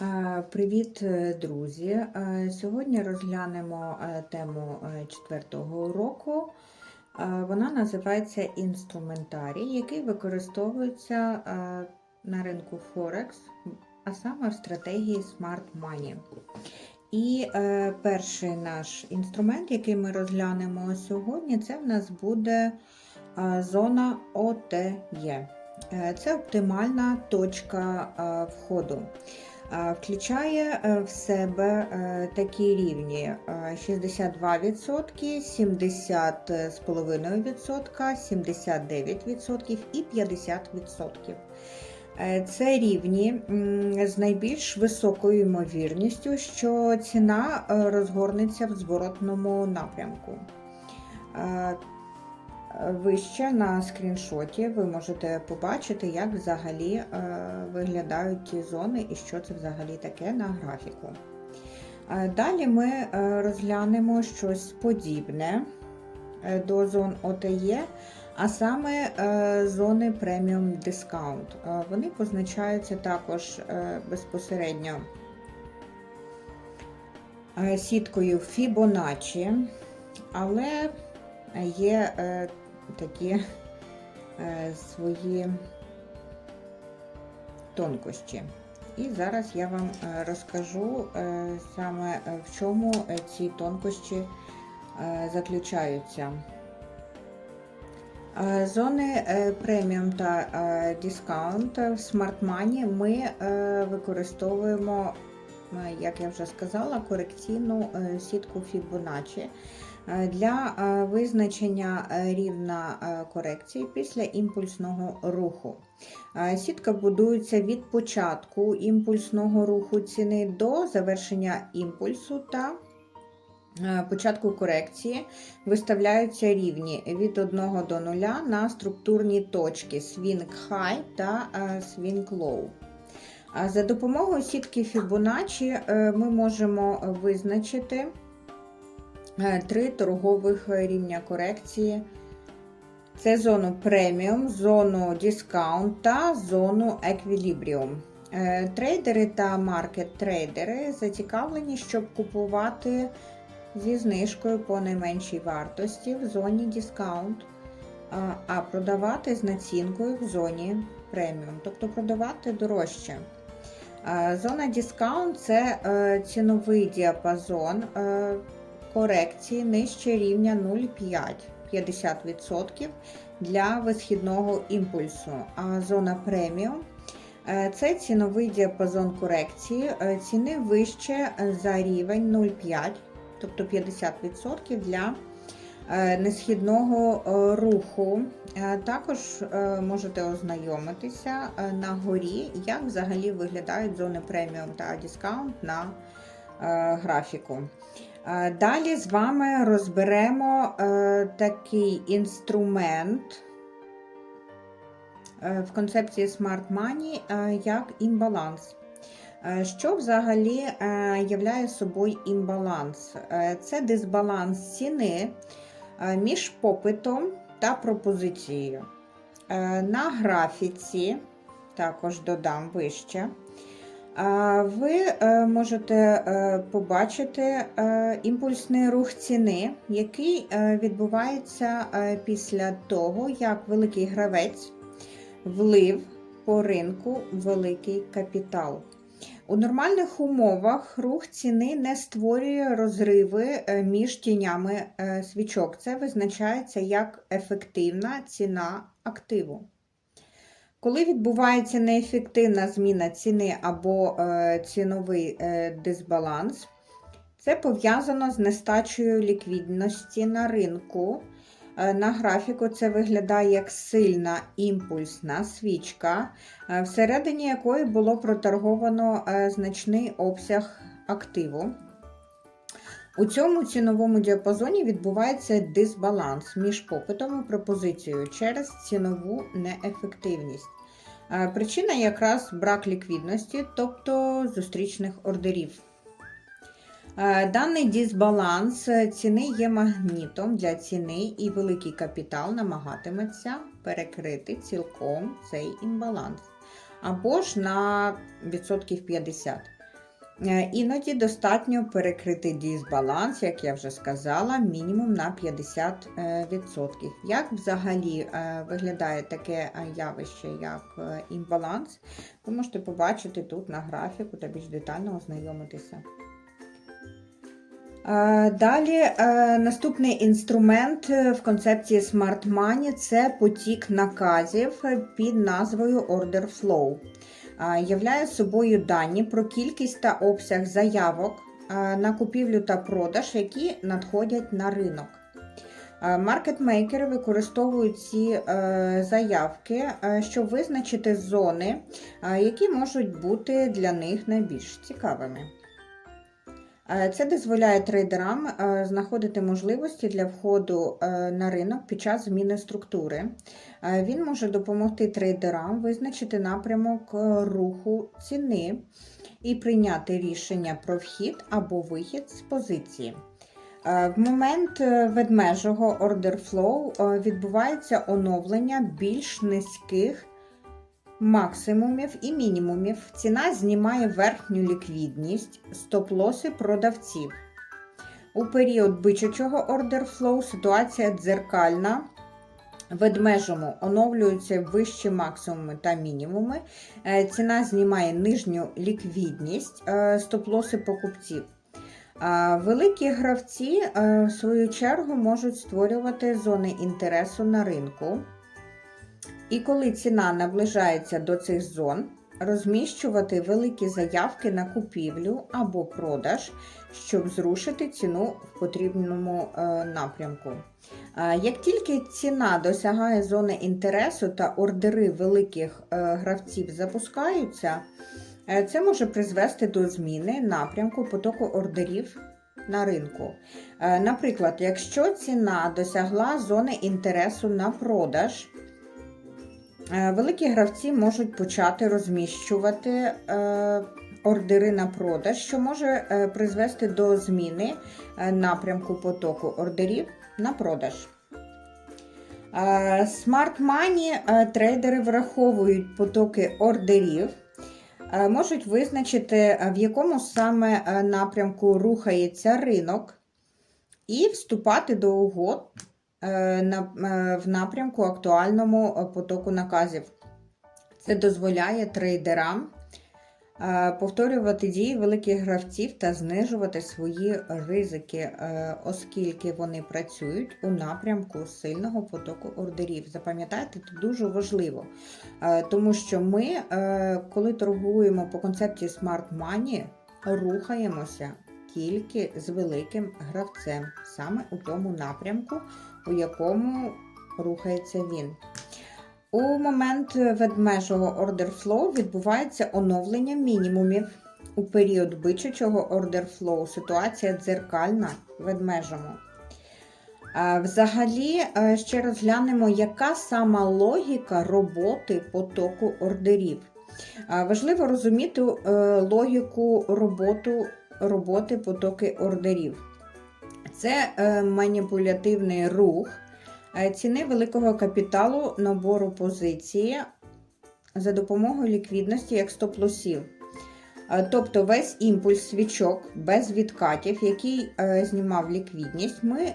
Е, Привіт, е, друзі! Е, Сьогодні розглянемо тему четвертого уроку. Вона називається інструментарій, який використовується на ринку Форекс, а саме в стратегії Smart Money. І перший наш інструмент, який ми розглянемо сьогодні, це в нас буде зона ОТЕ. Е, Це оптимальна точка входу. Е, Включає е, в себе е, такі рівні е, 62%, 70,5%, 79% і 50%. Е, Це рівні з найбільш високою ймовірністю, що ціна розгорнеться в зворотному напрямку. Вище на скріншоті ви можете побачити, як взагалі е, виглядають ті зони і що це взагалі таке на графіку. Е, Далі ми е, розглянемо щось подібне до зон ОТЕ, а саме зони преміум дискаунт. Вони позначаються також безпосередньо сіткою Fibonacci, але є такі е, свої тонкощі. І зараз я вам е, розкажу е, саме в чому ці тонкощі заключаються. Зони преміум та дискаунт в Money ми використовуємо, як я вже сказала, корекційну сітку Fibonacci для е, визначення е, рівна е, корекції після імпульсного руху. Е, Сітка будується від початку імпульсного руху ціни до завершення імпульсу та е, початку корекції виставляються рівні від 1 до 0 на структурні точки Swing High та е, Swing Low. За допомогою сітки Fibonacci е, ми можемо визначити е, три торгових рівня корекції. Це зону преміум, зону дискаунт та зону еквілібріум. Е, Трейдери та маркет-трейдери зацікавлені, щоб купувати зі знижкою по найменшій вартості в зоні дискаунт, а- продавати з націнкою в зоні преміум, тобто продавати дорожче. Е, Зона дискаунт це е, ціновий діапазон е, корекції нижче рівня 0,5 50% для висхідного імпульсу. А зона преміум е, це ціновий діапазон корекції е, ціни вище за рівень 0,5, тобто 50% для е, несхідного руху. Також можете ознайомитися на горі, як взагалі виглядають зони преміум та дискаунт на графіку. Далі з вами розберемо е, такий інструмент е, в концепції Smart Money е, як імбаланс. Що взагалі являє собою імбаланс? Це дисбаланс ціни між попитом та пропозицією. На графіці, також додам вище, Ви е, можете е, побачити е, імпульсний рух ціни, який відбувається після того, як великий гравець влив по ринку великий капітал. У нормальних умовах рух ціни не створює розриви між тінями свічок. Це визначається як ефективна ціна активу. Коли відбувається неефективна зміна ціни або е, ціновий е, дисбаланс, це пов'язано з нестачею ліквідності на ринку. Е, на графіку це виглядає як сильна імпульсна свічка, всередині якої було проторговано значний обсяг активу. У цьому ціновому діапазоні відбувається дисбаланс між попитом і пропозицією через цінову неефективність. Е, Причина якраз брак ліквідності, тобто зустрічних ордерів. Е, Даний дисбаланс ціни є магнітом для ціни, і великий капітал намагатиметься перекрити цілком цей імбаланс або ж на відсотків 50. Е, Іноді достатньо перекрити дисбаланс, як я вже сказала, мінімум на 50%. Як взагалі е, виглядає таке е, явище, як е, імбаланс, ви можете побачити тут на графіку та більш детально ознайомитися. Е, Далі е, наступний інструмент е, в концепції Smart Money це потік наказів е, під назвою Order Flow. Являє собою дані про кількість та обсяг заявок на купівлю та продаж, які надходять на ринок. Маркетмейкери використовують ці е, заявки, е, щоб визначити зони, які можуть бути для них найбільш цікавими. Е, Це дозволяє трейдерам е, знаходити можливості для входу е, на ринок під час зміни структури. Він може допомогти трейдерам визначити напрямок руху ціни і прийняти рішення про вхід або вихід з позиції. В момент ведмежого е, відбувається оновлення більш низьких максимумів і мінімумів. Ціна знімає верхню ліквідність, стоп-лоси продавців. У період бичачого flow ситуація дзеркальна. Ведмежому оновлюються вищі максимуми та мінімуми. Е, Ціна знімає нижню ліквідність, е, стоп-лоси покупців. Великі гравці, е, в свою чергу, можуть створювати зони інтересу на ринку. І коли ціна наближається до цих зон, розміщувати великі заявки на купівлю або продаж, щоб зрушити ціну в потрібному е, напрямку. Е, Як тільки ціна досягає зони інтересу та ордери великих е, гравців запускаються, це може призвести до зміни напрямку потоку ордерів на ринку. Наприклад, якщо ціна досягла зони інтересу на продаж, Великі гравці можуть почати розміщувати е, ордери на продаж, що може е, призвести до зміни е, напрямку потоку ордерів на продаж. Е, е, трейдери враховують потоки ордерів, е, можуть визначити, е, в якому саме е, напрямку рухається ринок, і вступати до угод е, е, в напрямку актуальному е, потоку наказів. Це дозволяє трейдерам е, повторювати дії великих гравців та знижувати свої ризики, е, оскільки вони працюють у напрямку сильного потоку ордерів. Запам'ятайте, це дуже важливо, е, тому що ми, е, коли торгуємо по концепції Smart Money, рухаємося тільки з великим гравцем, саме у тому напрямку, у якому рухається він. У момент ведмежого flow відбувається оновлення мінімумів. У період бичачого flow ситуація дзеркальна ведмежому. Взагалі, е, ще розглянемо, яка сама логіка роботи потоку ордерів. Важливо розуміти е, логіку роботу, роботи потоки ордерів. Це е, маніпулятивний рух е, ціни великого капіталу набору позиції за допомогою ліквідності як стоп-лосів. Е, Тобто весь імпульс свічок без відкатів, який знімав ліквідність, ми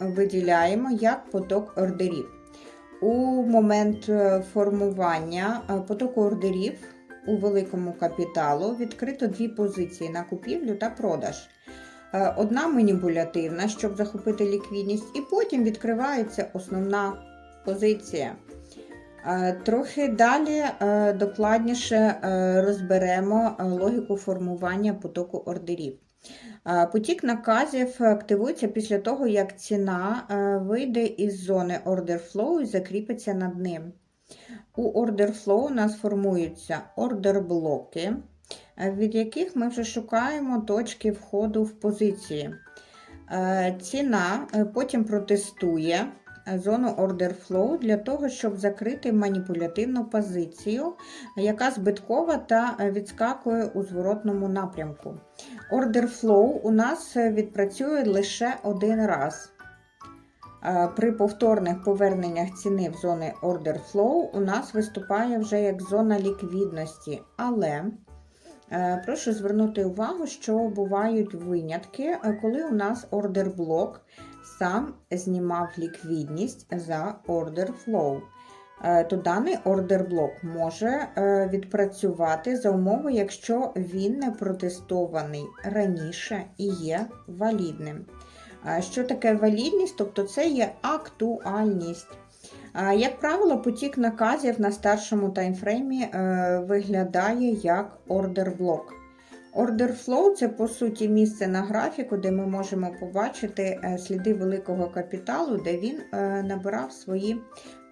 виділяємо як поток ордерів. У момент формування потоку ордерів у великому капіталу відкрито дві позиції на купівлю та продаж. Е, Одна маніпулятивна, щоб захопити ліквідність, і потім відкривається основна позиція. Е, Трохи далі е, докладніше розберемо логіку формування потоку ордерів. Потік наказів активується після того, як ціна вийде із зони order flow і закріпиться над ним. У order flow у нас формуються ордер блоки, е, від яких ми вже шукаємо точки входу в позиції. Е, Ціна е, потім протестує е, зону order flow для того, щоб закрити маніпулятивну позицію, яка збиткова та е, відскакує у зворотному напрямку. Order flow у нас е, відпрацює лише один раз. Е, При повторних поверненнях ціни в зони order flow у нас виступає вже як зона ліквідності, але Е, Прошу звернути увагу, що бувають винятки, е, коли у нас ордер блок сам знімав ліквідність за order flow. Е, То даний ордер блок може е, відпрацювати за умови, якщо він не протестований раніше і є валідним. Е, Що таке валідність? Тобто це є актуальність. Як правило, потік наказів на старшому таймфреймі е, виглядає як ордер блок. Order flow це по суті місце на графіку, де ми можемо побачити е, сліди великого капіталу, де він е, набирав свої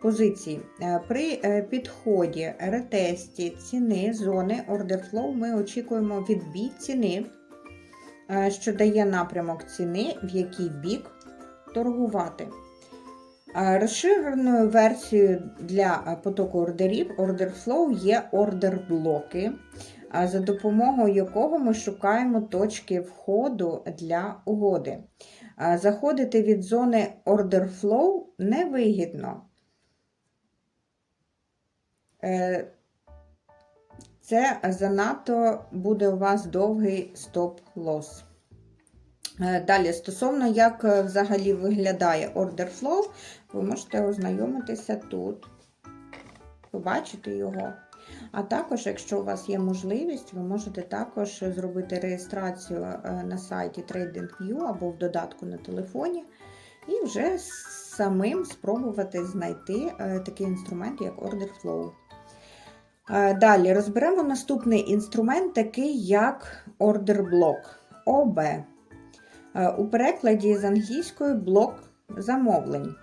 позиції. При підході ретесті ціни зони order flow ми очікуємо відбій ціни, що дає напрямок ціни, в який бік торгувати. Розширеною версією для потоку ордерів Order Flow є ордер блоки, е, за допомогою якого ми шукаємо точки входу для угоди. Заходити від зони Order Flow невигідно. Е, Це занадто буде у вас довгий стоп-лосс. Е, Далі, стосовно як е, взагалі виглядає order flow, ви можете ознайомитися тут, побачити його. А також, якщо у вас є можливість, ви можете також зробити реєстрацію е, на сайті TradingView або в додатку на телефоні, і вже самим спробувати знайти е, такий інструмент, як order flow. Е, Далі розберемо наступний інструмент, такий як order block. Е, У перекладі з англійської блок замовлень.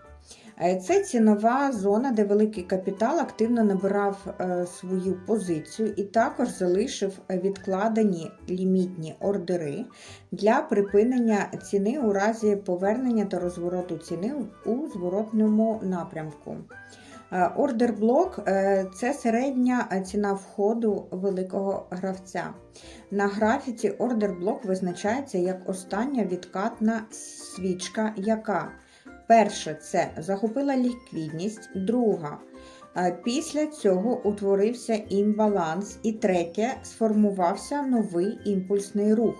Е, Це цінова зона, де великий капітал активно набирав е, свою позицію і також залишив відкладені лімітні ордери для припинення ціни у разі повернення та розвороту ціни у зворотному напрямку. Е, Ордер блок е, це середня ціна входу великого гравця. На графіці ордер блок визначається як остання відкатна свічка, яка перше це захопила ліквідність, друга. е, Після цього утворився імбаланс, і третє сформувався новий імпульсний рух.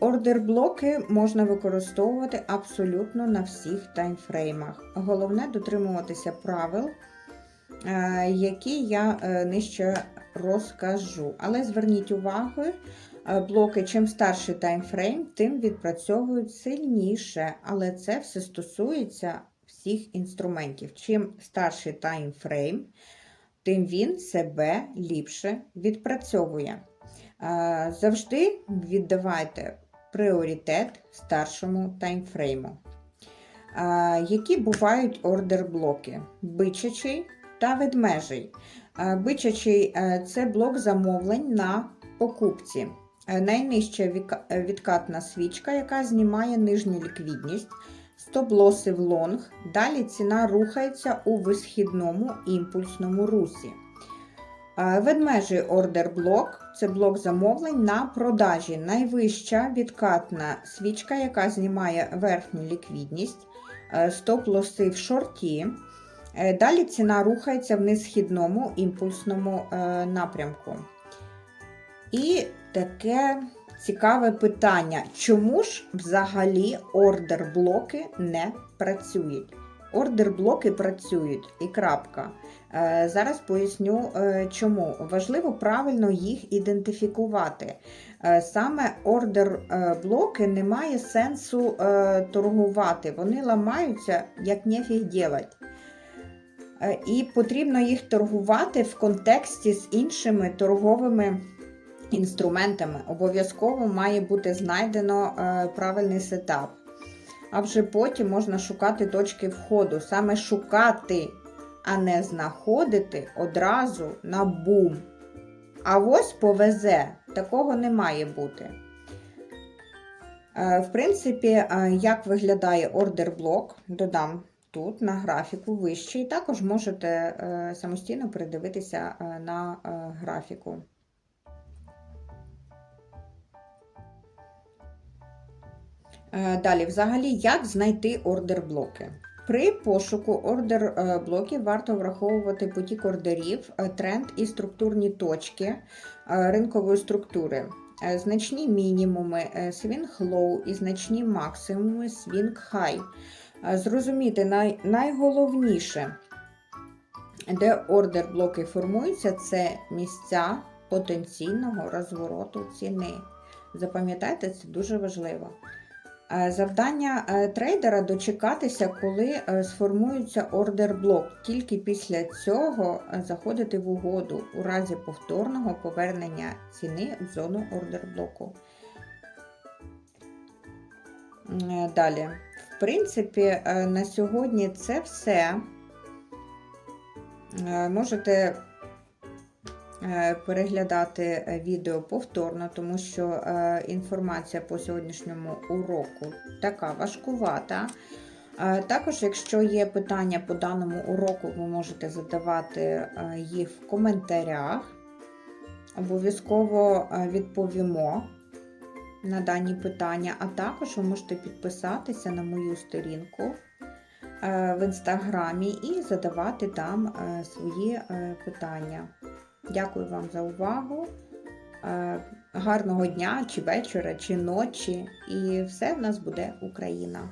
Ордер-блоки можна використовувати абсолютно на всіх таймфреймах. Головне дотримуватися правил, е, які я е, нижче розкажу. Але зверніть увагу, блоки, чим старший таймфрейм, тим відпрацьовують сильніше. Але це все стосується всіх інструментів. Чим старший таймфрейм, тим він себе ліпше відпрацьовує. Е, Завжди віддавайте пріоритет старшому таймфрейму. Е, Які бувають ордер-блоки? Бичачий та ведмежий. Е, Бичачий е, це блок замовлень на покупці. Е, Найнижча е, відкатна свічка, яка знімає нижню ліквідність, стоп-лоси в лонг. Далі ціна рухається у висхідному імпульсному русі. Е, Ведмежий ордер блок це блок замовлень на продажі. Найвища відкатна свічка, яка знімає верхню ліквідність, стоп-лоси в шорті. Далі ціна рухається в несхідному імпульсному напрямку. І таке цікаве питання: чому ж взагалі ордер-блоки не працюють? Ордер-блоки працюють і крапка. Е, Зараз поясню, е, чому. Важливо правильно їх ідентифікувати. Е, Саме ордер-блоки немає сенсу торгувати. Вони ламаються як нефіг ділать. І потрібно їх торгувати в контексті з іншими торговими інструментами. Обов'язково має бути знайдено е, правильний сетап. А вже потім можна шукати точки входу. Саме шукати, а не знаходити одразу на бум. А ось повезе, такого не має бути. Е, В принципі, е, як виглядає ордер-блок, додам тут на графіку вище, і також можете самостійно передивитися на графіку. Далі, взагалі, як знайти ордер-блоки? При пошуку ордер е, варто враховувати потік ордерів, е, тренд і структурні точки е, ринкової структури. Е, Значні мінімуми, е, свінг лоу і значні максимуми, свінг хай. Е, Зрозуміти най, найголовніше, де ордер блоки формуються, це місця потенційного розвороту ціни. Запам'ятайте, це дуже важливо. Е, Завдання е, трейдера дочекатися, коли е, сформується ордер блок. Тільки після цього заходити в угоду у разі повторного повернення ціни в зону ордер блоку. Е, Далі. В принципі, на сьогодні це все. Можете переглядати е, відео повторно, тому що е, інформація по сьогоднішньому уроку така важкувата. Е, Також, якщо є питання по даному уроку, ви можете задавати е, їх в коментарях. Обов'язково е, відповімо на дані питання, а також ви можете підписатися на мою сторінку е, в інстаграмі і задавати там е, свої е, питання. Дякую вам за увагу. Е, Гарного дня, чи вечора, чи ночі. І все в нас буде Україна.